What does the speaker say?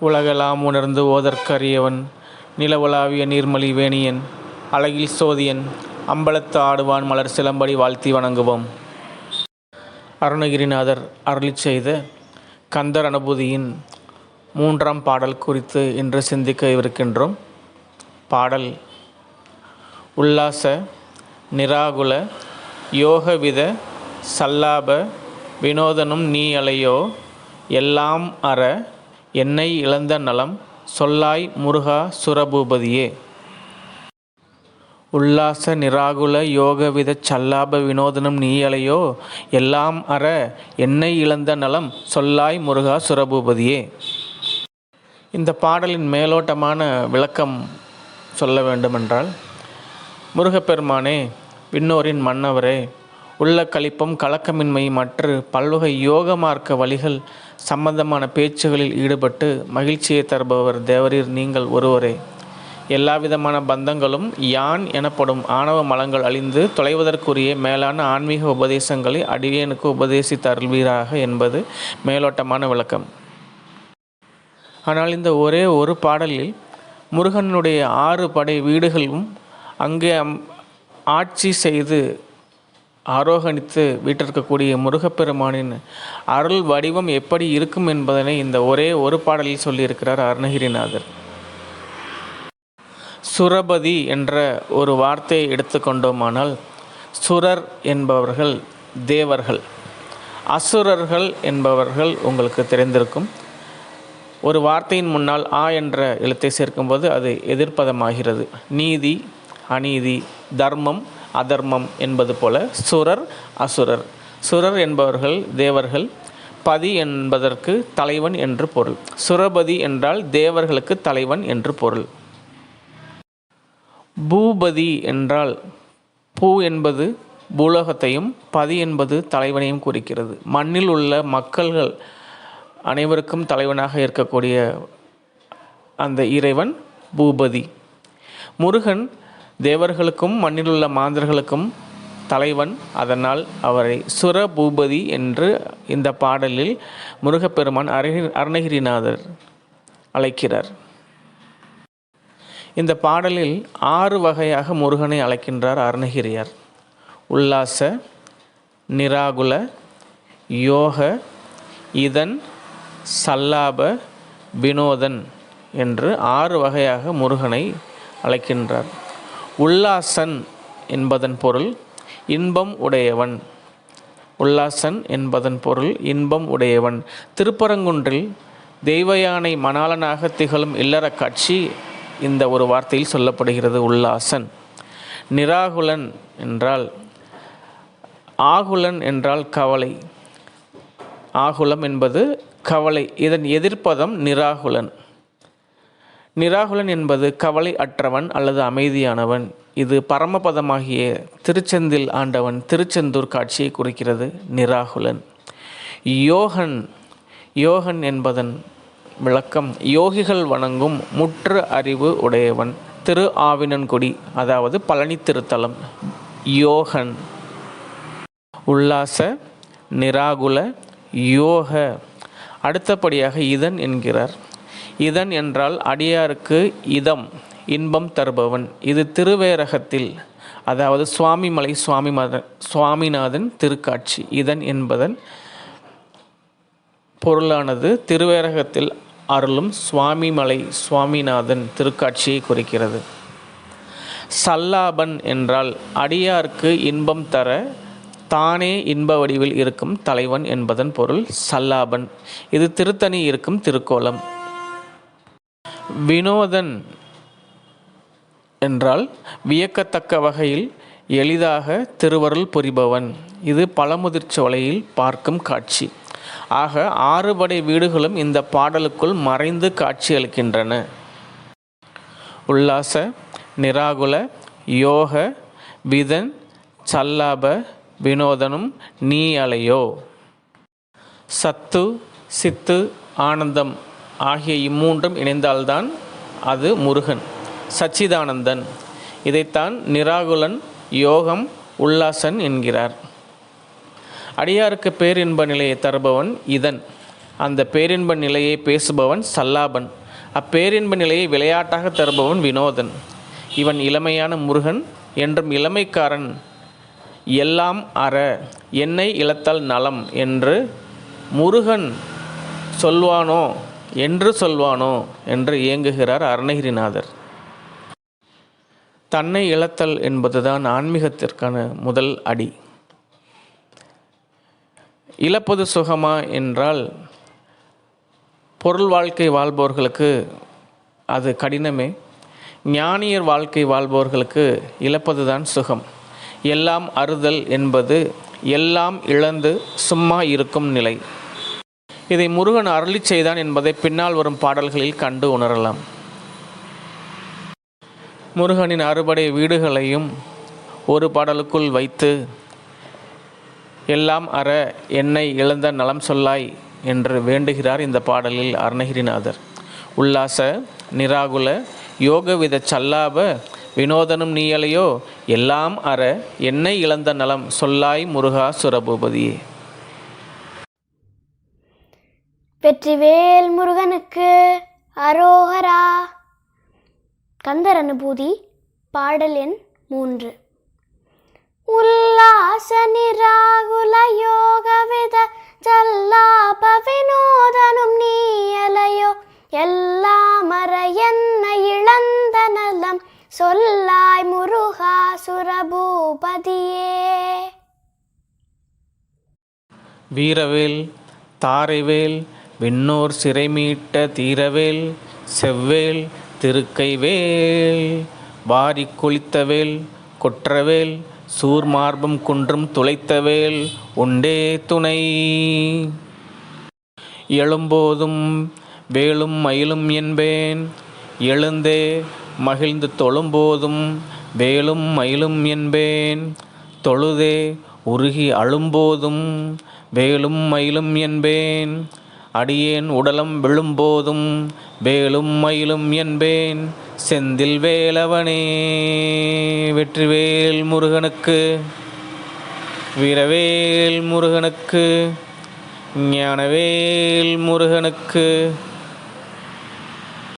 உலகெல்லாம் உணர்ந்து ஓதற்கரியவன் நிலவுலாவிய நீர்மலி வேணியன் அழகில் சோதியன் அம்பலத்து ஆடுவான் மலர் சிலம்படி வாழ்த்தி வணங்குவோம். அருணகிரிநாதர் அருளி செய்த கந்தர் அனுபூதியின் மூன்றாம் பாடல் குறித்து இன்று சிந்திக்க இருக்கின்றோம். பாடல் உல்லாச நிராகுல யோகவித சல்லாப வினோதனும் நீ அலையோ எல்லாம் அற என்னை இழந்த நலம் சொல்லாய் முருகா சுரபூபதியே. உல்லாச நிராகுல யோகவித சல்லாப வினோதனம் நீயலையோ? எல்லாம் அற என்னை இழந்த நலம் சொல்லாய் முருகா சுரபூபதியே. இந்த பாடலின் மேலோட்டமான விளக்கம் சொல்ல வேண்டுமென்றால் முருகப்பெருமானே விண்ணோரின் மன்னவரே உள்ள கழிப்பம் கலக்கமின்மை மற்றும் பல்வகை யோக மார்க்க வழிகள் சம்பந்தமான பேச்சுகளில் ஈடுபட்டு மகிழ்ச்சியை தருபவர் தேவரீர் நீங்கள் ஒருவரே. எல்லாவிதமான பந்தங்களும் யான் எனப்படும் ஆணவ மலங்கள் அழிந்து தொலைவதற்குரிய மேலான ஆன்மீக உபதேசங்களை அடியேனுக்கு உபதேசித்து அருள்வீராக என்பது மேலோட்டமான விளக்கம். ஆனால் இந்த ஒரே ஒரு பாடலில் முருகனுடைய ஆறு படை வீடுகளும் அங்கே அம்- ஆட்சி செய்து ஆரோகணித்து வீட்டிருக்கக்கூடிய முருகப்பெருமானின் அருள் வடிவம் எப்படி இருக்கும் என்பதனை இந்த ஒரே ஒரு பாடலில் சொல்லியிருக்கிறார் அருணகிரிநாதர். சுரபதி என்ற ஒரு வார்த்தையை எடுத்துக்கொண்டோமானால் சுரர் என்பவர்கள் தேவர்கள். அசுரர்கள் என்பவர்கள் உங்களுக்கு தெரிந்திருக்கும். ஒரு வார்த்தையின் முன்னால் ஆ என்ற எழுத்தை சேர்க்கும்போது அது எதிர்ப்பதமாகிறது. நீதி அநீதி தர்மம் அதர்மம் என்பது போல சுரர் அசுரர். சுரர் என்பவர்கள் தேவர்கள் பதி என்பதற்கு தலைவன் என்று பொருள். சுரபதி என்றால் தேவர்களுக்கு தலைவன் என்று பொருள். பூபதி என்றால் பூ என்பது பூலோகத்தையும் பதி என்பது தலைவனையும் குறிக்கிறது. மண்ணில் உள்ள மக்கள்கள் அனைவருக்கும் தலைவனாக இருக்கக்கூடிய அந்த இறைவன் பூபதி. முருகன் தேவர்களுக்கும் மண்ணிலுள்ள மாந்தர்களுக்கும் தலைவன். அதனால் அவரை சுரபூபதி என்று இந்த பாடலில் முருகப்பெருமான் அருகி அருணகிரிநாதர் அழைக்கிறார். இந்த பாடலில் ஆறு வகையாக முருகனை அழைக்கின்றார் அருணகிரியார். உல்லாச நிராகுல யோக இதன் சல்லாப வினோதன் என்று ஆறு வகையாக முருகனை அழைக்கின்றார். உல்லாசன் என்பதன் பொருள் இன்பம் உடையவன். உல்லாசன் என்பதன் பொருள் இன்பம் உடையவன். திருப்பரங்குன்றில் தெய்வயானை மணாளனாக திகழும் இல்லற காட்சி இந்த ஒரு வார்த்தையில் சொல்லப்படுகிறது உல்லாசன். நிராகுலன் என்றால் ஆகுலன் என்றால் கவலை. ஆகுலம் என்பது கவலை. இதன் எதிர்ப்பதம் நிராகுலன். நிராகுலன் என்பது கவலை அற்றவன் அல்லது அமைதியானவன். இது பரமபதமாகிய திருச்செந்தில் ஆண்டவன் திருச்செந்தூர் காட்சியை குறிக்கிறது நிராகுலன். யோகன் யோகன் என்பதன் விளக்கம் யோகிகள் வணங்கும் முற்று அறிவு உடையவன். திரு ஆவினன்குடி அதாவது பழனி திருத்தலம் யோகன். உல்லாச நிராகுல யோக. அடுத்தபடியாக இதன் என்கிறார். இதன் என்றால் அடியாருக்கு இதம் இன்பம் தருபவன். இது திருவேரகத்தில் அதாவது சுவாமிமலை சுவாமி மத சுவாமிநாதன் திருக்காட்சி. இதன் என்பதன் பொருளானது திருவேரகத்தில் அருளும் சுவாமிமலை சுவாமிநாதன் திருக்காட்சியை குறிக்கிறது. சல்லாபன் என்றால் அடியார்க்கு இன்பம் தர தானே இன்ப வடிவில் இருக்கும் தலைவன் என்பதன் பொருள் சல்லாபன். இது திருத்தணி இருக்கும் திருக்கோலம். வினோதன் என்றால் வியக்கத்தக்க வகையில் எளிதாக திருவருள் புரிபவன். இது பழமுதிர்ச்சோலையில் பார்க்கும் காட்சி. ஆக ஆறுபடை வீடுகளும் இந்த பாடலுக்குள் மறைந்து காட்சியளிக்கின்றன உல்லாச நிராகுல யோக விதன் சல்லாப வினோதனும் நீ அலையோ. சத்து சித்து ஆனந்தம். ஆகிய இம்மூன்றும் இணைந்தால்தான் அது முருகன் சச்சிதானந்தன். இதைத்தான் நிராகுலன் யோகம் உல்லாசன் என்கிறார். அடியாருக்கு பேரின்ப நிலையை தருபவன் இதன். அந்த பேரின்ப நிலையை பேசுபவன் சல்லாபன். அப்பேரின்ப நிலையை விளையாட்டாக தருபவன் வினோதன். இவன் இளமையான முருகன் என்றும் இளமைக்காரன் எல்லாம் அற என்னை இழத்தல் நலம் என்று முருகன் சொல்வானோ? என்று சொல்வானோ என்று இயங்குகிறார் அருணகிரிநாதர். தன்னை இழத்தல் என்பதுதான் ஆன்மீகத்திற்கான முதல் அடி. இழப்பது சுகமா என்றால் பொருள் வாழ்க்கை வாழ்பவர்களுக்கு அது கடினமே. ஞானியர் வாழ்க்கை வாழ்பவர்களுக்கு இழப்பது தான் சுகம். எல்லாம் அறுதல் என்பது எல்லாம் இழந்து சும்மா இருக்கும் நிலை. இதை முருகன் அருளி செய்தான் என்பதை பின்னால் வரும் பாடல்களில் கண்டு உணரலாம். முருகனின் அறுபடை வீடுகளையும் ஒரு பாடலுக்குள் வைத்து எல்லாம் அற என்னை இழந்த நலம் சொல்லாய் என்று வேண்டுகிறார் இந்த பாடலில் அருணகிரிநாதர். உல்லாச நிராகுல யோகவித சல்லாப வினோதனும் நீயலையோ எல்லாம் அற என்னை இழந்த நலம் சொல்லாய் முருகா சுரபூபதியே. வெற்றிவேல் முருகனுக்கு அரோகரா. கந்தர் அனுபூதி பாடல் எண் மூன்று. உல்லாச நிராகுல யோகவித ஜல்லாப வினோதனும் நீயலையோ. எல்லாம் அற என்ன இழந்த நலம் சொல்லாய் முருகா சுரபூபதியே. வீரவேல் தாரைவேல் விண்ணோர் சிறைமீட்ட தீரவேல் செவ்வேல் திருக்கைவேல் வாரி குளித்தவேல் கொற்றவேல் சூர்மார்பம் குன்றும் துளைத்தவேல் உண்டே துணை. எழும்போதும் வேலும் மயிலும் என்பேன் எழுந்தே மகிழ்ந்து தொழும்போதும் வேலும் மயிலும் என்பேன் தொழுதே உருகி அழும்போதும் வேலும் மயிலும் என்பேன் அடியேன் உடலம் விழும்போதும் வேலும் மயிலும் என்பேன். செந்தில் வேலவனே வெற்றிவேல் முருகனுக்கு வீரவேல் முருகனுக்கு ஞானவேல் முருகனுக்கு.